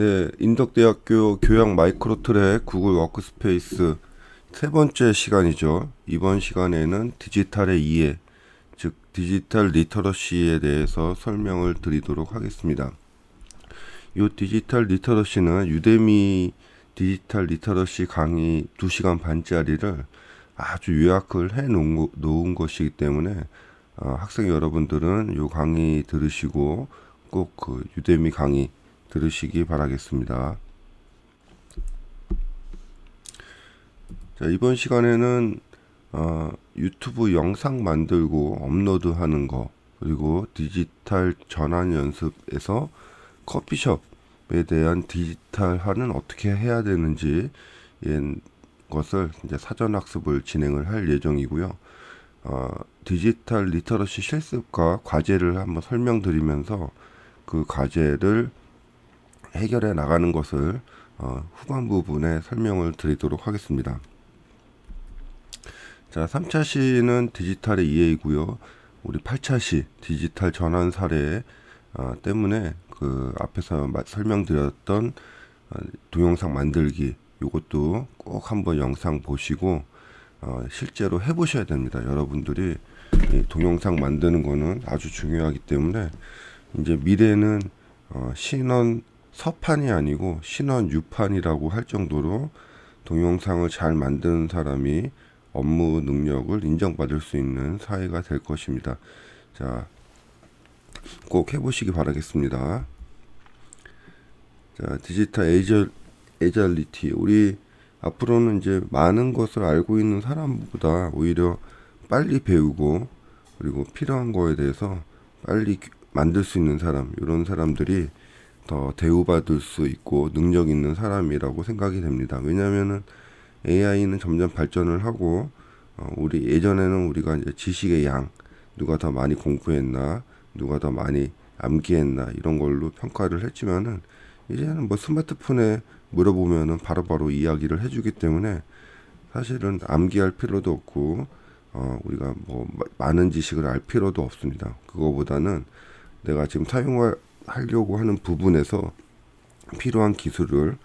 네, 인덕대학교 교양 마이크로트랙 구글 워크스페이스 세 번째 시간이죠. 이번 시간에는 디지털의 이해, 즉 디지털 리터러시에 대해서 설명을 드리도록 하겠습니다. 이 디지털 리터러시는 유데미 디지털 리터러시 강의 2시간 반짜리를 아주 요약을 해 놓은, 것이기 때문에 어, 학생 여러분들은 이 강의 들으시고 꼭 그 유데미 강의 들으시기 바라겠습니다. 자, 이번 시간에는 어, 유튜브 영상 만들고 업로드 하는 거 그리고 디지털 전환 연습에서 커피숍에 대한 디지털화는 어떻게 해야 되는지 것을 이제 사전 학습을 진행을 할 예정이고요. 어, 디지털 리터러시 실습과 과제를 한번 설명드리면서 그 과제를 해결해 나가는 것을 어, 후반 부분에 설명을 드리도록 하겠습니다. 자, 3차 시는 디지털의 이해이고요. 우리 8차 시 디지털 전환 사례 어, 때문에 그 앞에서 마, 설명드렸던 어, 동영상 만들기 요것도 꼭 한번 영상 보시고 어, 실제로 해보셔야 됩니다. 여러분들이 이 동영상 만드는 거는 아주 중요하기 때문에 이제 미래는 어, 신원 서판이 아니고 신원 유판이라고 할 정도로 동영상을 잘 만드는 사람이 업무 능력을 인정받을 수 있는 사회가 될 것입니다. 자, 꼭 해보시기 바라겠습니다. 자, 디지털 에이저, 에이저리티. 우리 앞으로는 이제 많은 것을 알고 있는 사람보다 오히려 빨리 배우고 그리고 필요한 거에 대해서 빨리 만들 수 있는 사람, 이런 사람들이 더 대우받을 수 있고 능력 있는 사람이라고 생각이 됩니다. 왜냐하면은 AI는 점점 발전을 하고 어, 우리 예전에는 우리가 이제 지식의 양 누가 더 많이 공부했나 누가 더 많이 암기했나 이런 걸로 평가를 했지만은 이제는 뭐 스마트폰에 물어보면은 바로바로 바로 이야기를 해주기 때문에 사실은 암기할 필요도 없고 어 우리가 뭐 많은 지식을 알 필요도 없습니다. 그거보다는 내가 지금 사용 하려고 하는 부분에서 필요한 기술을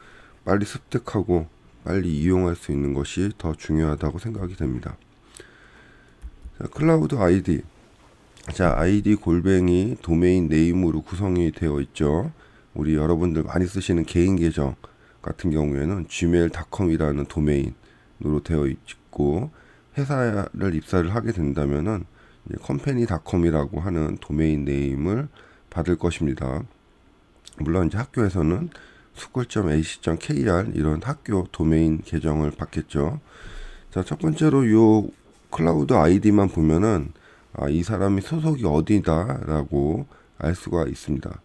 빨리 습득하고 빨리 이용할 수 있는 것이 더 중요하다고 생각이 됩니다. 자, 클라우드 아이디. 자, 아이디 골뱅이 도메인 네임으로 구성이 되어 있죠. 우리 여러분들 많이 쓰시는 개인 계정 같은 경우에는 gmail.com이라는 도메인으로 되어 있고 회사를 입사를 하게 된다면은 컴퍼니닷컴이라고 하는 도메인 네임을 받을 것입니다. 물론 이제 학교에서는 스쿨.ac.kr 이런 학교 도메인 계정을 받겠죠. 자, 첫 번째로 요 클라우드 아이디만 보면은 아, 이 사람이 소속이 어디다라고 알 수가 있습니다.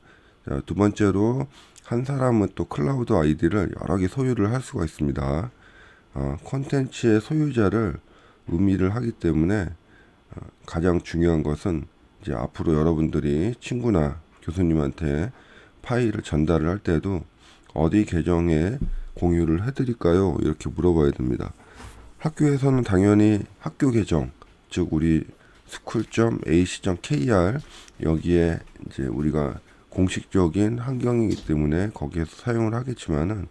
자, 두 번째로 한 사람은 또 클라우드 아이디를 여러 개 소유를 할 수가 있습니다. 어, 콘텐츠의 소유자를 의미를 하기 때문에 어, 가장 중요한 것은 이제 앞으로 여러분들이 친구나 교수님한테 파일을 전달을 할 때도 어디 계정에 공유를 해드릴까요? 이렇게 물어봐야 됩니다. 학교에서는 당연히 학교 계정, 즉 우리 school.ac.kr 여기에 이제 우리가 공식적인 환경이기 때문에 거기에서 사용을 하겠지만은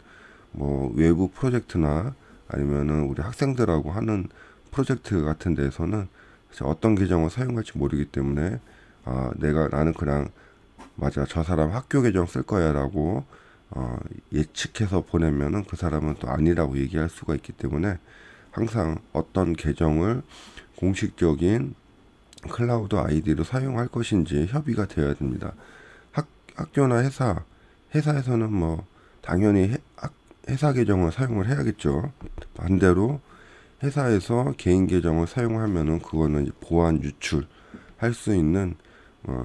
뭐 외부 프로젝트나 아니면은 우리 학생들하고 하는 프로젝트 같은 데서는 어떤 계정을 사용할지 모르기 때문에 아 내가 나는 그냥 맞아 저 사람 학교 계정 쓸 거야라고 어, 예측해서 보내면은 그 사람은 또 아니라고 얘기할 수가 있기 때문에 항상 어떤 계정을 공식적인 클라우드 아이디로 사용할 것인지 협의가 되어야 됩니다. 학, 학교나 회사, 회사에서는 뭐 당연히 해, 학, 회사 계정을 사용을 해야겠죠. 반대로 회사에서 개인 계정을 사용하면은 그거는 보안 유출 할 수 있는 어,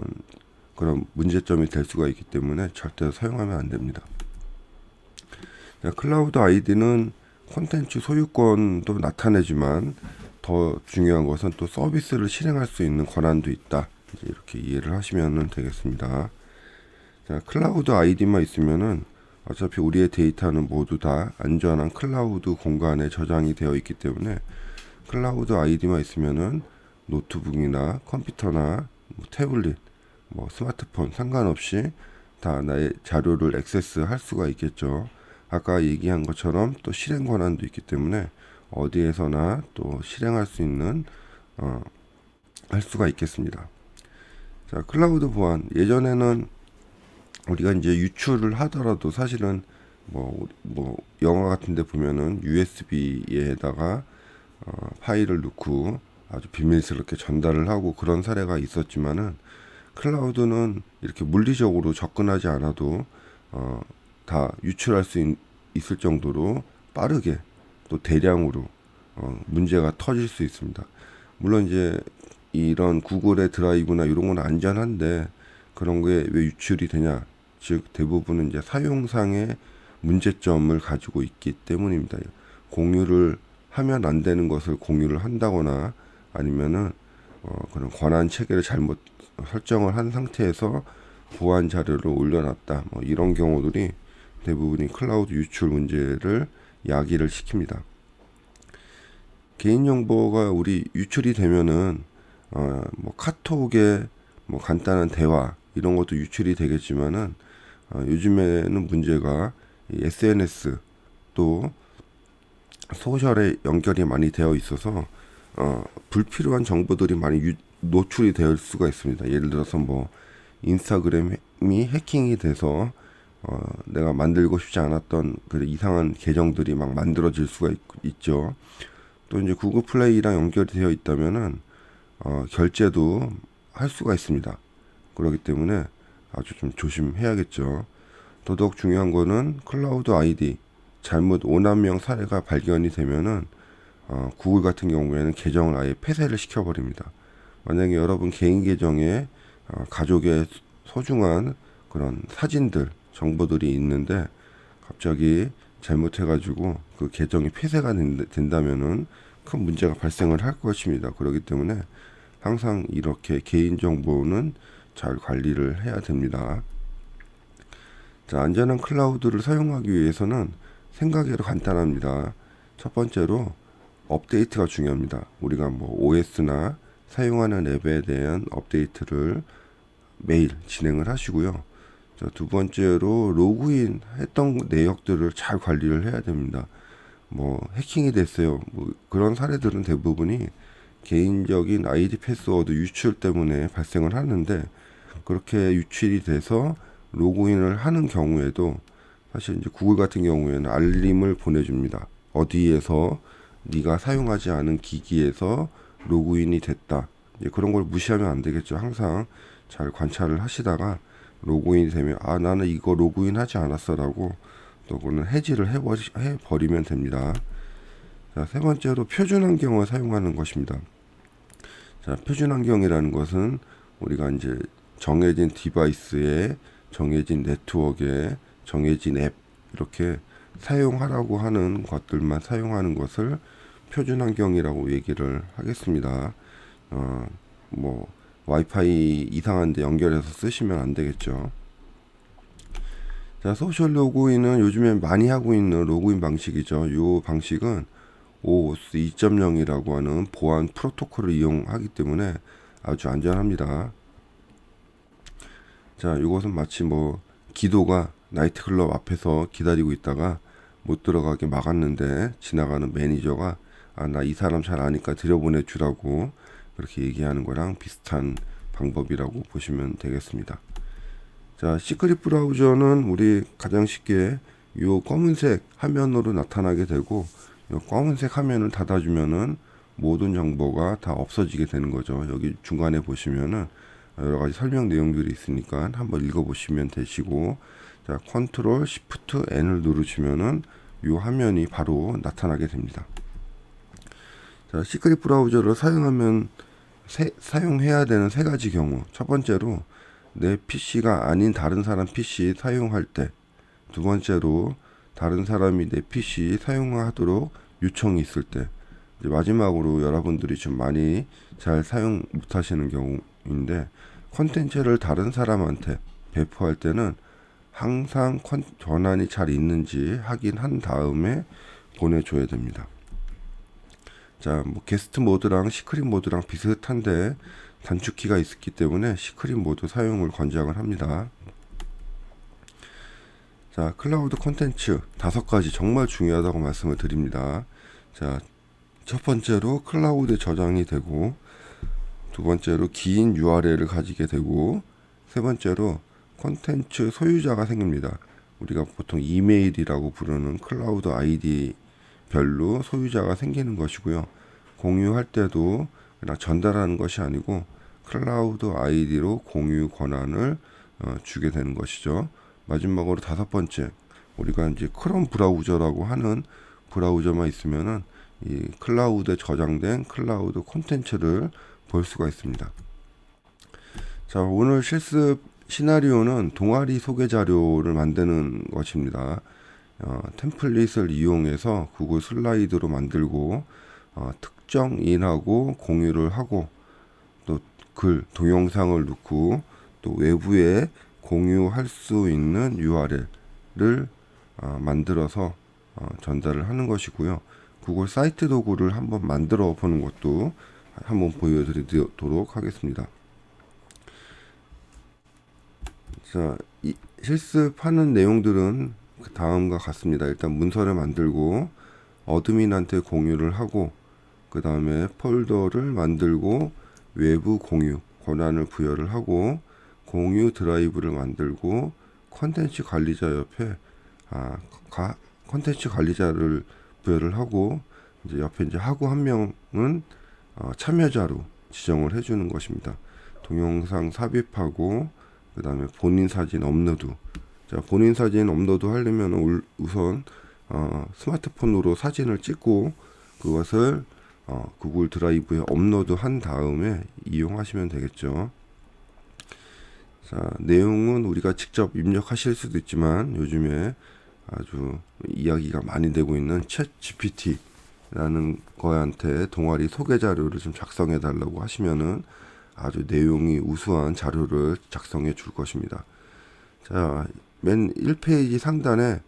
그런 문제점이 될 수가 있기 때문에 절대 사용하면 안 됩니다. 클라우드 아이디는 콘텐츠 소유권도 나타내지만 더 중요한 것은 또 서비스를 실행할 수 있는 권한도 있다. 이렇게 이해를 하시면 되겠습니다. 자, 클라우드 아이디만 있으면은 어차피 우리의 데이터는 모두 다 안전한 클라우드 공간에 저장이 되어 있기 때문에 클라우드 아이디만 있으면은 노트북이나 컴퓨터나 뭐 태블릿, 뭐 스마트폰 상관없이 다 나의 자료를 액세스할 수가 있겠죠. 아까 얘기한 것처럼 또 실행 권한도 있기 때문에 어디에서나 또 실행할 수 있는 어, 할 수가 있겠습니다. 자, 클라우드 보안 예전에는 우리가 이제 유출을 하더라도 사실은 뭐, 뭐 영화 같은 데 보면은 USB에다가 어, 파일을 넣고 아주 비밀스럽게 전달을 하고 그런 사례가 있었지만은 클라우드는 이렇게 물리적으로 접근하지 않아도 어, 다 유출할 수 있, 있을 정도로 빠르게 또 대량으로 어, 문제가 터질 수 있습니다. 물론 이제 이런 구글의 드라이브나 이런 건 안전한데 그런 게 왜 유출이 되냐? 즉 대부분은 이제 사용상의 문제점을 가지고 있기 때문입니다. 공유를 하면 안 되는 것을 공유를 한다거나 아니면은 어, 그런 권한 체계를 잘못 설정을 한 상태에서 보안 자료를 올려놨다. 뭐 이런 경우들이 대부분이 클라우드 유출 문제를 야기를 시킵니다. 개인정보가 우리 유출이 되면은 어, 뭐 카톡에 뭐 간단한 대화 이런 것도 유출이 되겠지만은 어, 요즘에는 문제가 이 SNS 또 소셜에 연결이 많이 되어 있어서 어, 불필요한 정보들이 많이 유, 노출이 될 수가 있습니다. 예를 들어서 뭐 인스타그램이 해킹이 돼서 어, 내가 만들고 싶지 않았던 그 이상한 계정들이 막 만들어질 수가 있, 죠또 이제 구글 플레이랑 연결이 되어 있다면은 어, 결제도 할 수가 있습니다. 그렇기 때문에 아주 좀 조심해야겠죠. 더더욱 중요한 거는 클라우드 아이디 잘못 오남용 사례가 발견이 되면은 어, 구글 같은 경우에는 계정을 아예 폐쇄를 시켜버립니다. 만약에 여러분 개인 계정에 어, 가족의 소중한 그런 사진들, 정보들이 있는데 갑자기 잘못해가지고 그 계정이 폐쇄가 된다면은 큰 문제가 발생을 할 것입니다. 그렇기 때문에 항상 이렇게 개인 정보는 잘 관리를 해야 됩니다. 자, 안전한 클라우드를 사용하기 위해서는 생각이 간단합니다. 첫 번째로 업데이트가 중요합니다. 우리가 뭐 OS나 사용하는 앱에 대한 업데이트를 매일 진행을 하시고요. 자, 두 번째로 로그인 했던 내역들을 잘 관리를 해야 됩니다. 뭐 해킹이 됐어요. 뭐 그런 사례들은 대부분이 개인적인 아이디 패스워드 유출 때문에 발생을 하는데 그렇게 유출이 돼서 로그인을 하는 경우에도 사실 이제 구글 같은 경우에는 알림을 보내줍니다. 어디에서 네가 사용하지 않은 기기에서 로그인이 됐다. 그런 걸 무시하면 안 되겠죠. 항상 잘 관찰을 하시다가 로그인이 되면 아 나는 이거 로그인 하지 않았어라고 또 그거는 해지를 해버리, 해버리면 됩니다. 자, 세 번째로 표준 환경을 사용하는 것입니다. 자, 표준 환경이라는 것은 우리가 이제 정해진 디바이스에 정해진 네트워크에 정해진 앱 이렇게 사용하라고 하는 것들만 사용하는 것을 표준 환경이라고 얘기를 하겠습니다. 어, 뭐 와이파이 이상한데 연결해서 쓰시면 안 되겠죠. 자, 소셜 로그인은 요즘에 많이 하고 있는 로그인 방식이죠. 이 방식은 OOS 2.0이라고 하는 보안 프로토콜을 이용하기 때문에 아주 안전합니다. 자, 이것은 마치 뭐 기도가 나이트클럽 앞에서 기다리고 있다가 못 들어가게 막았는데 지나가는 매니저가 아, 나 이 사람 잘 아니까 들여보내 주라고 그렇게 얘기하는 거랑 비슷한 방법이라고 보시면 되겠습니다. 자, 시크릿 브라우저는 우리 가장 쉽게 이 검은색 화면으로 나타나게 되고 이 검은색 화면을 닫아주면은 모든 정보가 다 없어지게 되는 거죠. 여기 중간에 보시면은 여러 가지 설명 내용들이 있으니까 한번 읽어보시면 되시고 자 컨트롤 시프트 N을 누르시면은 이 화면이 바로 나타나게 됩니다. 자 시크릿 브라우저를 사용하면 세, 사용해야 되는 세 가지 경우 첫 번째로 내 PC가 아닌 다른 사람 PC 사용할 때 두 번째로 다른 사람이 내 PC 사용하도록 요청이 있을 때 마지막으로 여러분들이 좀 많이 잘 사용 못하시는 경우 인데 컨텐츠를 다른 사람한테 배포할 때는 항상 컨, 전환이 잘 있는지 확인한 다음에 보내줘야 됩니다. 자, 뭐 게스트 모드랑 시크릿 모드랑 비슷한데 단축키가 있기 때문에 시크릿 모드 사용을 권장을 합니다. 자, 클라우드 콘텐츠 다섯 가지 정말 중요하다고 말씀을 드립니다. 자, 첫 번째로 클라우드 저장이 되고, 두 번째로 긴 URL을 가지게 되고, 세 번째로 콘텐츠 소유자가 생깁니다. 우리가 보통 이메일이라고 부르는 클라우드 아이디 별로 소유자가 생기는 것이고요. 공유할 때도 그냥 전달하는 것이 아니고 클라우드 아이디로 공유 권한을 어, 주게 되는 것이죠. 마지막으로 다섯 번째 우리가 이제 크롬 브라우저라고 하는 브라우저만 있으면은 이 클라우드에 저장된 클라우드 콘텐츠를 볼 수가 있습니다. 자 오늘 실습 시나리오는 동아리 소개 자료를 만드는 것입니다. 어, 템플릿을 이용해서 구글 슬라이드로 만들고 어, 특정인하고 공유를 하고 또 글, 동영상을 넣고 또 외부에 공유할 수 있는 URL을 어, 만들어서 어, 전달을 하는 것이고요. 구글 사이트 도구를 한번 만들어 보는 것도 한번 보여드리도록 하겠습니다. 자, 이 실습하는 내용들은 그 다음과 같습니다. 일단 문서를 만들고 어드민한테 공유를 하고 그 다음에 폴더를 만들고 외부 공유 권한을 부여를 하고 공유 드라이브를 만들고 컨텐츠 관리자 옆에 아, 가, 컨텐츠 관리자를 부여를 하고 이제 옆에 이제 하고 한 명은 어, 참여자로 지정을 해주는 것입니다. 동영상 삽입하고 그 다음에 본인 사진 업로드. 자, 본인 사진 업로드 하려면 우선 어, 스마트폰으로 사진을 찍고 그것을 어, 구글 드라이브에 업로드 한 다음에 이용하시면 되겠죠. 자, 내용은 우리가 직접 입력하실 수도 있지만 요즘에 아주 이야기가 많이 되고 있는 챗 GPT 라는 거한테 동아리 소개 자료를 좀 작성해 달라고 하시면은 아주 내용이 우수한 자료를 작성해 줄 것입니다. 자, 맨 1페이지 상단에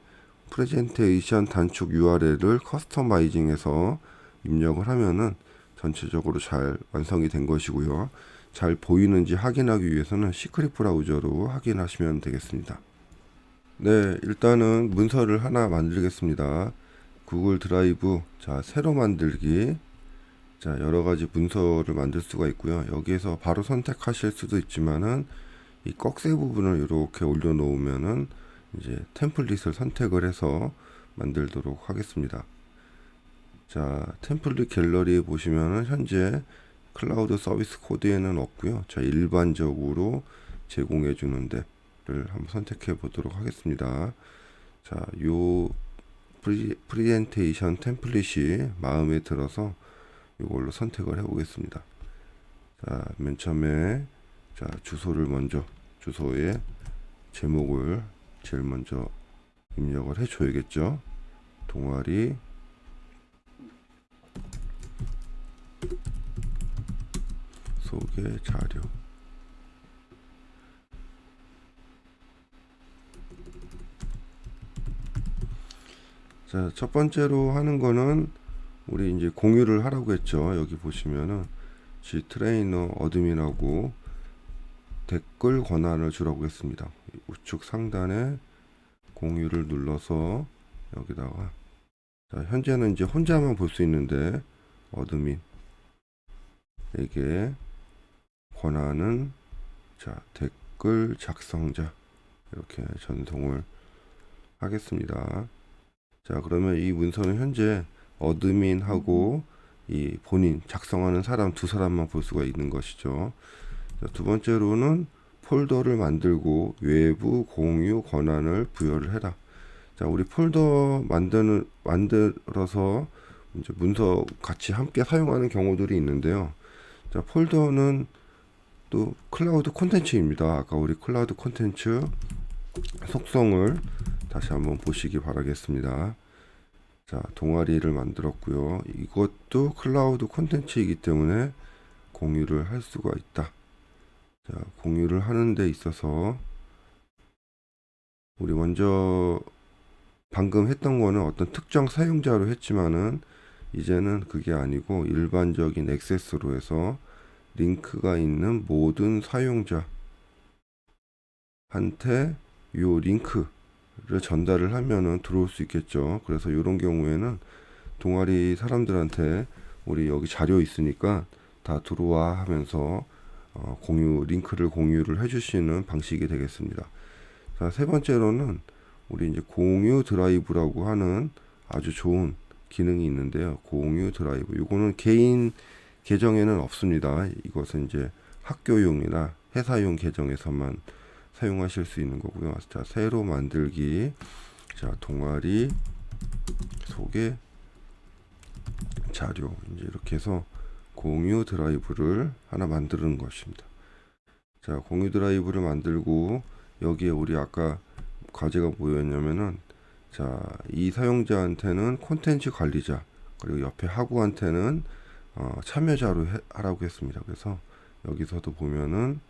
프레젠테이션 단축 URL을 커스터마이징해서 입력을 하면은 전체적으로 잘 완성이 된 것이고요. 잘 보이는지 확인하기 위해서는 시크릿 브라우저로 확인하시면 되겠습니다. 네, 일단은 문서를 하나 만들겠습니다. 구글 드라이브, 자, 새로 만들기. 자, 여러 가지 문서를 만들 수가 있고요. 여기에서 바로 선택하실 수도 있지만은 이 꺽쇠 부분을 이렇게 올려 놓으면은 이제 템플릿을 선택을 해서 만들도록 하겠습니다. 자, 템플릿 갤러리에 보시면은 현재 클라우드 서비스 코드에는 없고요. 자, 일반적으로 제공해 주는 데를 한번 선택해 보도록 하겠습니다. 자, 요 프리, 프리 젠테이션 템플릿이 마음에 들어서 이걸로 선택을 해 보겠습니다. 자, 맨 처음에 자, 주소를 먼저 주소에 제목을 제일 먼저 입력을 해 줘야겠죠. 동아리 소개 자료 자, 첫 번째로 하는 거는 우리 이제 공유를 하라고 했죠. 여기 보시면은 G 트레이너 어드민하고 댓글 권한을 주라고 했습니다. 우측 상단에 공유를 눌러서 여기다가 자, 현재는 이제 혼자만 볼 수 있는데 어드민에게 권한은 자 댓글 작성자 이렇게 전송을 하겠습니다. 자 그러면 이 문서는 현재 어드민하고 이 본인 작성하는 사람 두 사람만 볼 수가 있는 것이죠. 자, 두 번째로는 폴더를 만들고 외부 공유 권한을 부여를 해라. 자, 우리 폴더 만드는 만들어서 이제 문서 같이 함께 사용하는 경우들이 있는데요. 자, 폴더는 또 클라우드 콘텐츠입니다. 아까 우리 클라우드 콘텐츠 속성을 다시 한번 보시기 바라겠습니다. 자, 동아리를 만들었고요. 이것도 클라우드 콘텐츠이기 때문에 공유를 할 수가 있다. 자, 공유를 하는 데 있어서 우리 먼저 방금 했던 거는 어떤 특정 사용자로 했지만은 이제는 그게 아니고 일반적인 액세스로 해서 링크가 있는 모든 사용자한테 요 링크를 전달을 하면은 들어올 수 있겠죠. 그래서 이런 경우에는 동아리 사람들한테 우리 여기 자료 있으니까 다 들어와 하면서 어, 공유 링크를 공유를 해주시는 방식이 되겠습니다. 자, 세 번째로는 우리 이제 공유 드라이브라고 하는 아주 좋은 기능이 있는데요. 공유 드라이브. 이거는 개인 계정에는 없습니다. 이것은 이제 학교용이나 회사용 계정에서만 사용하실 수 있는 거고요. 자, 새로 만들기. 자, 동아리 소개 자료. 이제 이렇게 해서 공유 드라이브를 하나 만드는 것입니다. 자, 공유 드라이브를 만들고 여기에 우리 아까 과제가 뭐였냐면은 자, 이 사용자한테는 콘텐츠 관리자 그리고 옆에 학우한테는 어, 참여자로 해, 하라고 했습니다. 그래서 여기서도 보면은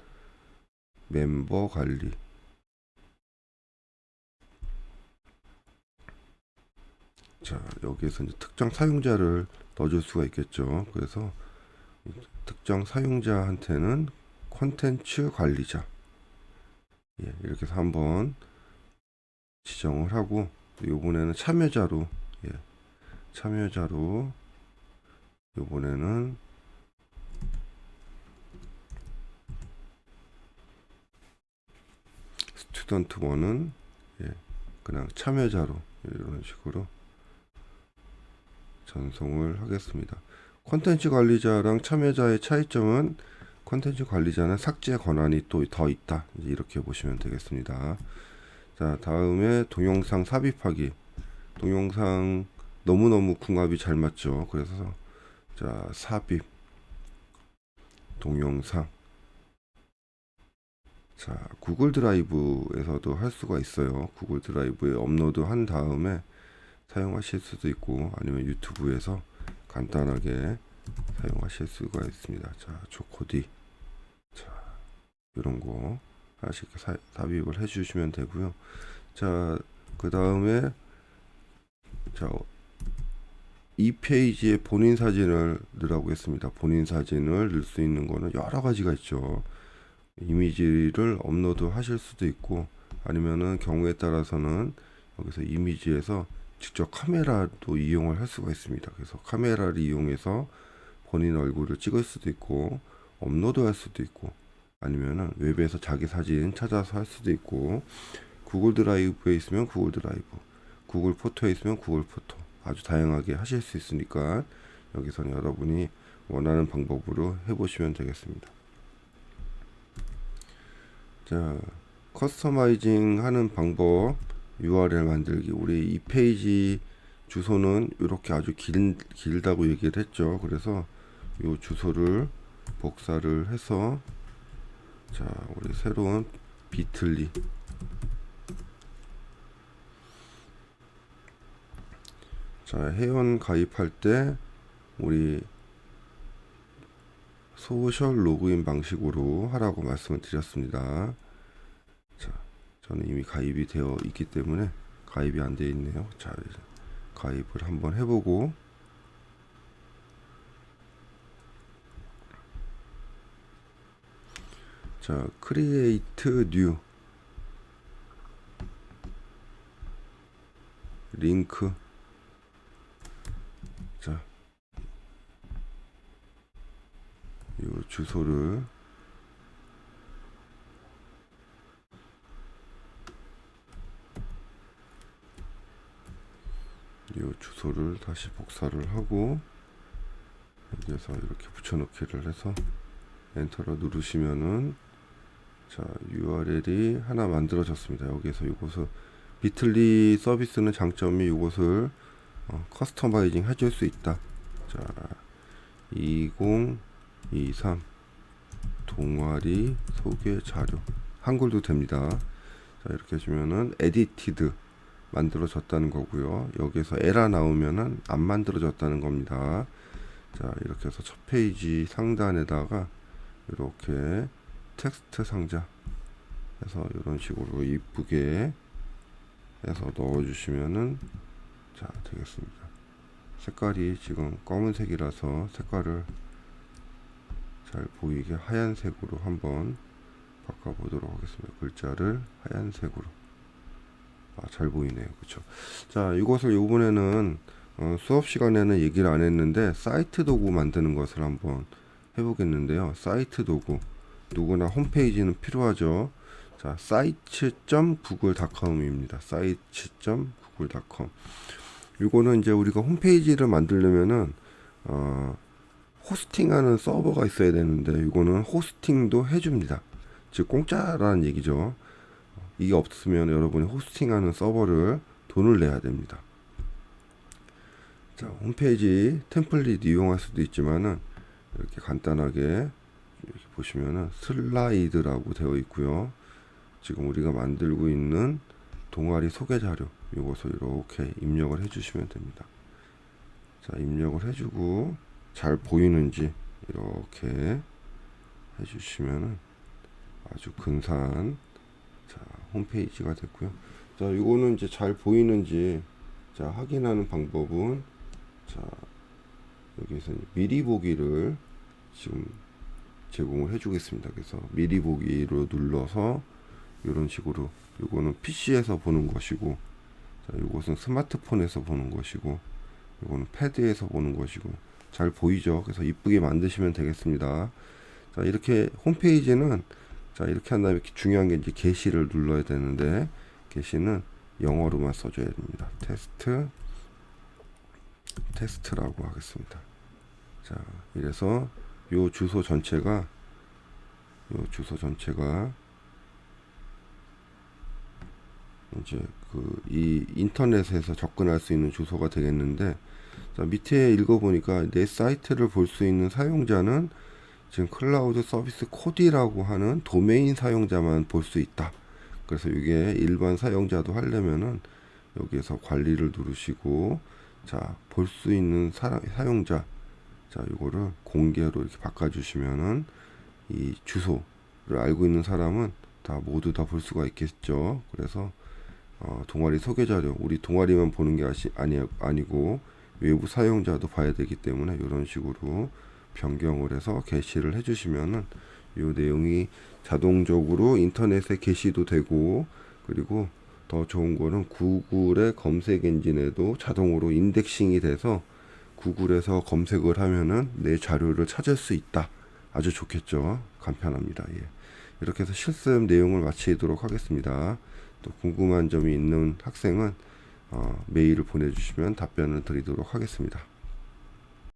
멤버 관리 자, 여기에서 이제 특정 사용자를 넣어줄 수가 있겠죠. 그래서 이 특정 사용자한테는 콘텐츠 관리자 예, 이렇게 해서 한번 지정을 하고 요번에는 참여자로 예, 참여자로 요번에는 스튜던트 원은 예, 그냥 참여자로 이런 식으로 전송을 하겠습니다. 콘텐츠 관리자랑 참여자의 차이점은 콘텐츠 관리자는 삭제 권한이 또 더 있다. 이렇게 보시면 되겠습니다. 자, 다음에 동영상 삽입하기. 동영상 너무너무 궁합이 잘 맞죠. 그래서 자, 삽입 동영상 자, 구글 드라이브에서도 할 수가 있어요. 구글 드라이브에 업로드 한 다음에 사용하실 수도 있고 아니면 유튜브에서 간단하게 사용하실 수가 있습니다. 자, 조코디. 자, 이런 거 하나씩 사, 삽입을 해 주시면 되고요. 자, 그 다음에 자, 이 페이지에 본인 사진을 넣으라고 했습니다. 본인 사진을 넣을 수 있는 거는 여러 가지가 있죠. 이미지를 업로드 하실 수도 있고 아니면은 경우에 따라서는 여기서 이미지에서 직접 카메라도 이용을 할 수가 있습니다. 그래서 카메라를 이용해서 본인 얼굴을 찍을 수도 있고 업로드 할 수도 있고 아니면은 웹에서 자기 사진 찾아서 할 수도 있고 구글 드라이브에 있으면 구글 드라이브 구글 포토에 있으면 구글 포토 아주 다양하게 하실 수 있으니까 여기서는 여러분이 원하는 방법으로 해보시면 되겠습니다. 자, 커스터마이징 하는 방법 URL 만들기 우리 이 페이지 주소는 이렇게 아주 길, 길다고 얘기를 했죠. 그래서 이 주소를 복사를 해서 자, 우리 새로운 비틀리 자, 회원 가입할 때 우리 소셜 로그인 방식으로 하라고 말씀을 드렸습니다. 자, 저는 이미 가입이 되어 있기 때문에 가입이 안 되어 있네요. 자, 가입을 한번 해보고 자, 크리에이트 뉴 링크 자, 요 주소를 요 주소를 다시 복사를 하고 여기에서 이렇게 붙여넣기를 해서 엔터를 누르시면은 자 URL이 하나 만들어졌습니다. 여기에서 이곳을 비틀리 서비스는 장점이 이곳을 어, 커스터마이징 해줄 수 있다. 자 2023 동아리 소개 자료 한글도 됩니다. 자 이렇게 해주면은 에디티드 만들어졌다는 거고요. 여기서 에라 나오면은 안 만들어졌다는 겁니다. 자 이렇게 해서 첫 페이지 상단에다가 이렇게 텍스트 상자 해서 이런 식으로 이쁘게 해서 넣어주시면은 자 되겠습니다. 색깔이 지금 검은색이라서 색깔을 잘 보이게 하얀색으로 한번 바꿔보도록 하겠습니다. 글자를 하얀색으로 아, 잘 보이네요. 그렇죠. 자, 이것을 이번에는 어, 수업 시간에는 얘기를 안 했는데 사이트 도구 만드는 것을 한번 해보겠는데요. 사이트 도구 누구나 홈페이지는 필요하죠. 자, sites.google.com입니다. sites.google.com. 이거는 이제 우리가 홈페이지를 만들려면은 어, 호스팅하는 서버가 있어야 되는데 이거는 호스팅도 해줍니다. 즉 공짜라는 얘기죠. 이게 없으면 여러분이 호스팅하는 서버를 돈을 내야 됩니다. 자, 홈페이지 템플릿 이용할 수도 있지만은 이렇게 간단하게 이렇게 보시면은 슬라이드라고 되어 있고요. 지금 우리가 만들고 있는 동아리 소개 자료 이것을 이렇게 입력을 해주시면 됩니다. 자, 입력을 해주고 잘 보이는지 이렇게 해주시면은 아주 근사한 자 홈페이지가 됐고요. 자 이거는 이제 잘 보이는지 자 확인하는 방법은 자 여기서 미리 보기를 지금 제공을 해 주겠습니다. 그래서 미리 보기로 눌러서 이런 식으로 이거는 PC에서 보는 것이고 자 이것은 스마트폰에서 보는 것이고 이거는 패드에서 보는 것이고 잘 보이죠? 그래서 이쁘게 만드시면 되겠습니다. 자 이렇게 홈페이지는 자 이렇게 한 다음에 중요한 게 이제 게시를 눌러야 되는데 게시는 영어로만 써줘야 됩니다. 테스트 테스트라고 하겠습니다. 자 이래서 요 주소 전체가 요 주소 전체가 이제 그 이 인터넷에서 접근할 수 있는 주소가 되겠는데 자 밑에 읽어보니까 내 사이트를 볼 수 있는 사용자는 지금 클라우드 서비스 코디라고 하는 도메인 사용자만 볼 수 있다. 그래서 이게 일반 사용자도 하려면은 여기에서 관리를 누르시고 자 볼 수 있는 사, 사용자 자 이거를 공개로 이렇게 바꿔 주시면은 이 주소를 알고 있는 사람은 다 모두 다 볼 수가 있겠죠. 그래서 어, 동아리 소개 자료 우리 동아리만 보는 게 아시, 아니, 아니고 외부 사용자도 봐야 되기 때문에 이런 식으로 변경을 해서 게시를 해주시면은 이 내용이 자동적으로 인터넷에 게시도 되고 그리고 더 좋은 거는 구글의 검색 엔진에도 자동으로 인덱싱이 돼서 구글에서 검색을 하면은 내 자료를 찾을 수 있다. 아주 좋겠죠. 간편합니다. 예. 이렇게 해서 실습 내용을 마치도록 하겠습니다. 또 궁금한 점이 있는 학생은 어, 메일을 보내주시면 답변을 드리도록 하겠습니다.